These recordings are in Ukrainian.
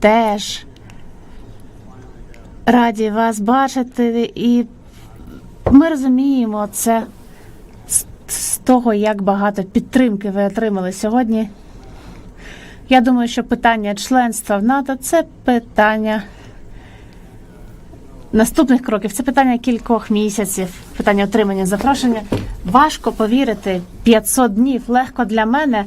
теж раді вас бачити, і ми розуміємо це з, того, як багато підтримки ви отримали сьогодні. Я думаю, що питання членства в НАТО це питання наступних кроків. Це питання кількох місяців, питання отримання запрошення. Важко повірити 500 днів. Легко для мене.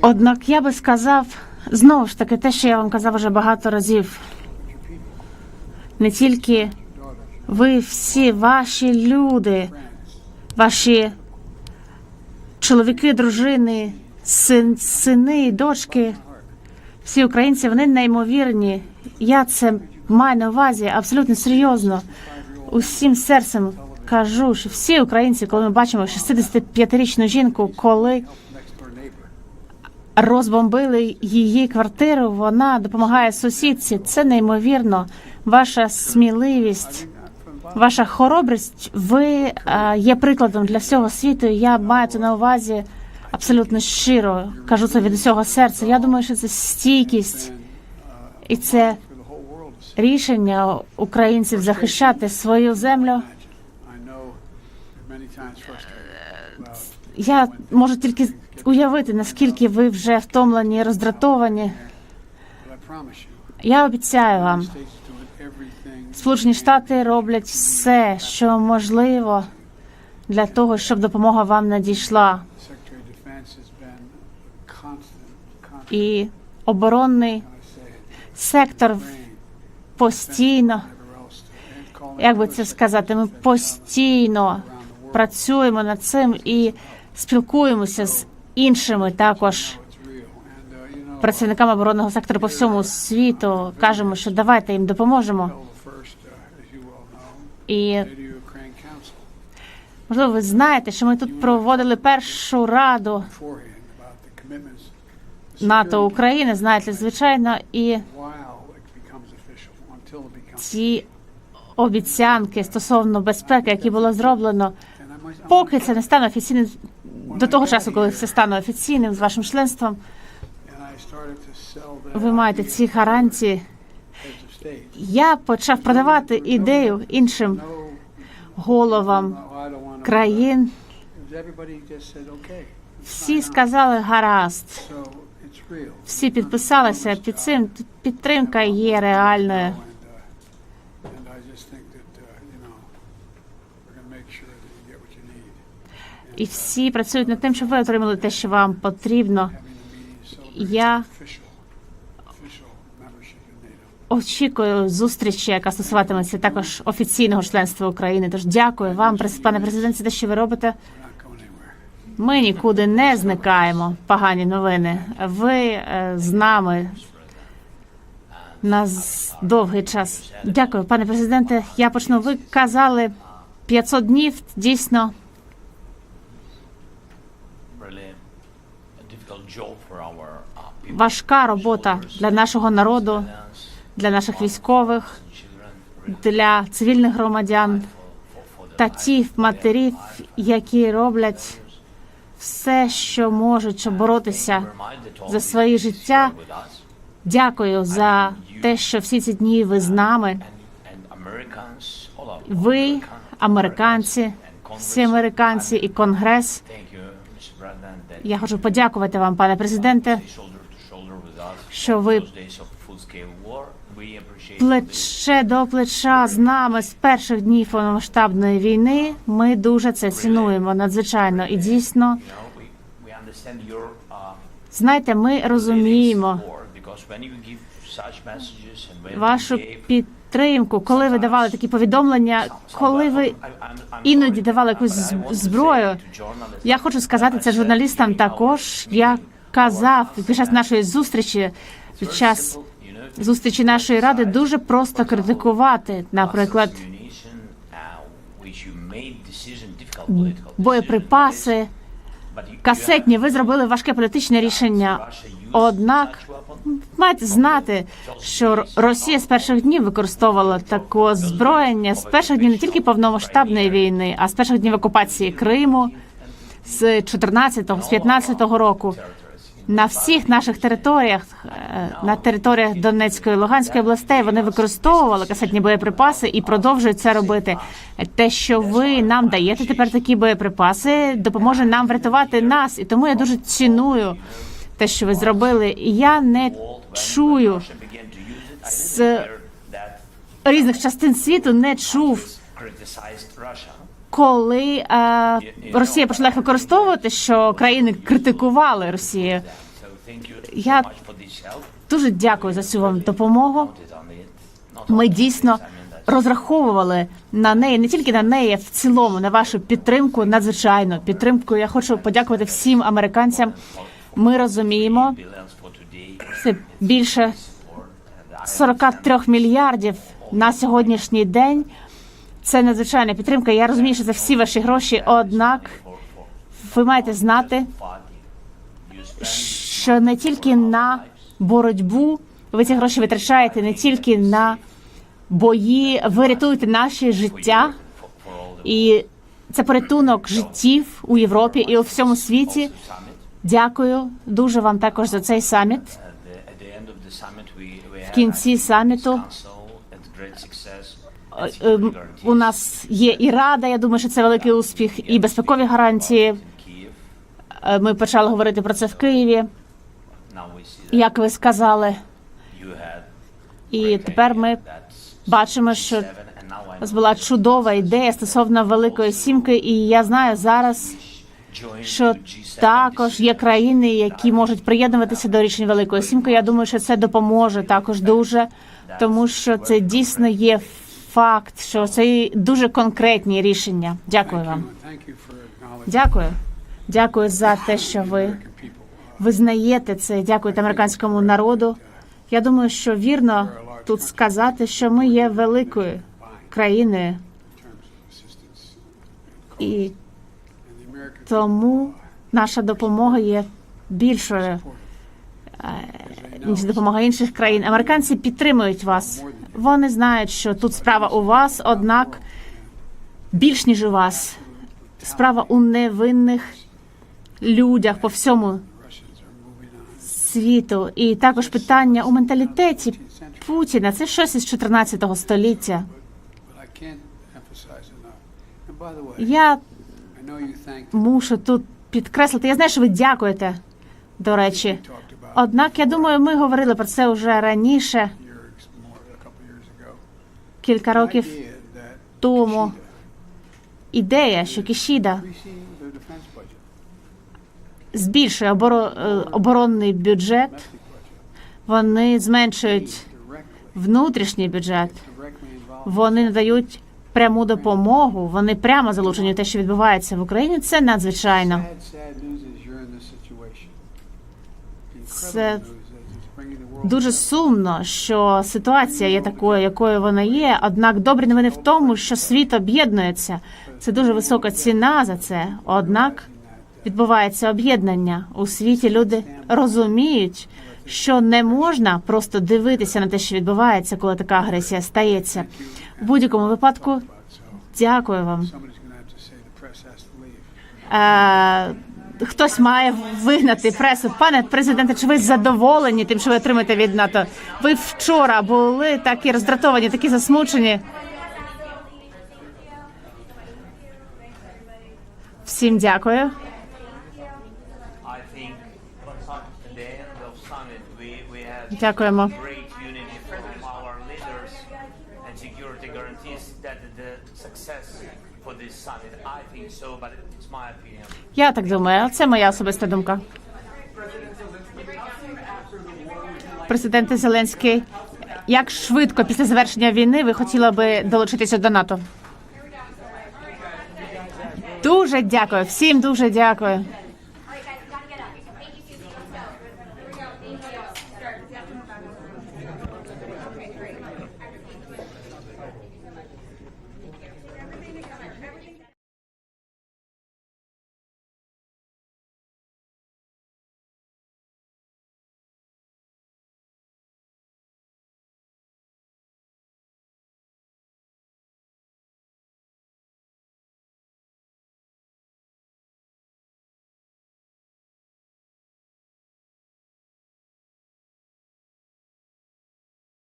Однак я би сказав знову ж таки те, що я вам казав вже багато разів. Не тільки ви всі, ваші люди, ваші чоловіки, дружини, син, сини, дочки, всі українці, вони неймовірні. Я це маю на увазі абсолютно серйозно. Усім серцем кажу, що всі українці, коли ми бачимо 65-річну жінку, коли розбомбили її квартиру, вона допомагає сусідці. Це неймовірно. Ваша сміливість, ваша хоробрість. Ви е, є прикладом для всього світу. Я маю це на увазі абсолютно щиро. Кажу це від усього серця. Я думаю, що це стійкість і це рішення українців захищати свою землю. Я можу тільки уявити, наскільки ви вже втомлені, роздратовані. Я обіцяю вам, Сполучені Штати роблять все, що можливо для того, щоб допомога вам надійшла. І оборонний сектор постійно, як би це сказати, ми постійно працюємо над цим і спілкуємося з іншими також працівниками оборонного сектору по всьому світу. Кажемо, що давайте їм допоможемо. І можливо, ви знаєте, що ми тут проводили першу раду НАТО України, знаєте, звичайно, і ці обіцянки стосовно безпеки, які було зроблено, поки це не стане офіційним до того часу, коли все стане офіційним з вашим членством, ви маєте ці гарантії. Я почав продавати ідею іншим головам країн. Всі сказали гаразд, всі підписалися під цим. Підтримка є реальною. І всі працюють над тим, щоб ви отримали те, що вам потрібно. Я очікую зустрічі, яка стосуватиметься також офіційного членства України. Тож дякую вам, пане президенте, те, що ви робите. Ми нікуди не зникаємо. Погані новини. Ви е, з нами на довгий час. Дякую, пане президенте. Я почну. Ви казали 500 днів. Дійсно, важка робота для нашого народу, для наших військових, для цивільних громадян for татів, матерів, які роблять все, що можуть, щоб боротися за свої життя. Дякую за те, що всі ці дні ви з нами. Ви, американці, всі американці і конгрес. Я хочу подякувати вам, пане президенте, що ви плече до плеча з нами з перших днів повномасштабної війни. Ми дуже це цінуємо надзвичайно і дійсно. Uh, Знаєте, ми розуміємо вашу gave підтримку, коли ви давали такі повідомлення, коли ви іноді давали якусь зброю. Я хочу сказати це журналістам також. Я казав під час нашої зустрічі, під час зустрічі нашої ради дуже просто критикувати, наприклад, боєприпаси, касетні. Ви зробили важке політичне рішення. Однак маєте знати, що Росія з перших днів використовувала таке озброєння з перших днів не тільки повномасштабної війни, а з перших днів окупації Криму, з 14-го, з 15-го року на всіх наших територіях, е, на територіях Донецької Луганської областей, вони використовували касетні боєприпаси і продовжують це робити. Те, що ви нам даєте тепер такі боєприпаси, допоможе нам врятувати нас. І тому я дуже ціную те, що ви зробили. І я не чую з різних частин світу, не чув. Коли е, Росія почала їх використовувати, що країни критикували Росію. Я дуже дякую за цю вам допомогу. Ми дійсно розраховували на неї, не тільки на неї, а в цілому, на вашу підтримку, надзвичайно підтримку. Я хочу подякувати всім американцям. Ми розуміємо, це більше for uh, 43 мільярдів на сьогоднішній день. Це надзвичайна підтримка. Я розумію, що це всі ваші гроші. Однак ви маєте знати, що не тільки на боротьбу ви ці гроші витрачаєте, не тільки на бої, ви рятуєте наші життя, і це порятунок життів у Європі і у всьому світі. Дякую дуже вам також за цей саміт. В кінці саміту е, ем, у нас є і рада. Я думаю, що це великий успіх, і безпекові гарантії. Е, Ми почали говорити про це в Києві, як ви сказали. І тепер ми бачимо, що нас була чудова ідея стосовно Великої Сімки, і я знаю зараз, що також є країни, які можуть приєднуватися до рішень Великої Сімки. Я думаю, що це допоможе також дуже, тому що це дійсно є факт, що це дуже конкретні рішення. Дякую вам. Дякую. Дякую за те, що ви визнаєте це. Дякуєте американському народу. Я думаю, що вірно тут сказати, що ми є великою країною, і тому наша допомога є більшою ніж допомога інших країн. Американці підтримують вас. Вони знають, що тут справа у вас, однак більш ніж у вас. Справа у невинних людях по всьому світу. І також питання у менталітеті Путіна. Це щось із 14 століття. Я мушу тут підкреслити. Я знаю, що ви дякуєте. До речі, однак я думаю, ми говорили про це вже раніше, кілька років тому. Ідея, що Кішіда збільшує е, оборонний бюджет, вони зменшують внутрішній бюджет, вони надають пряму допомогу, вони прямо залучені в те, що відбувається в Україні. Це надзвичайно. Це Дуже сумно, що ситуація є такою, якою вона є. Однак добрі новини в тому, що світ об'єднується. Це дуже висока ціна за це. Однак відбувається об'єднання у світі. Люди розуміють, що не можна просто дивитися на те, що відбувається, коли така агресія стається. У будь-якому випадку, дякую вам. Хтось має вигнати пресу. Пане президенте, чи ви задоволені тим, що ви отримаєте від НАТО? Ви вчора були такі роздратовані, такі засмучені. Всім дякую. I Я так думаю, це моя особиста думка. Президенте Зеленський, як швидко після завершення війни ви хотіли би долучитися до НАТО? Дуже дякую, всім дуже дякую.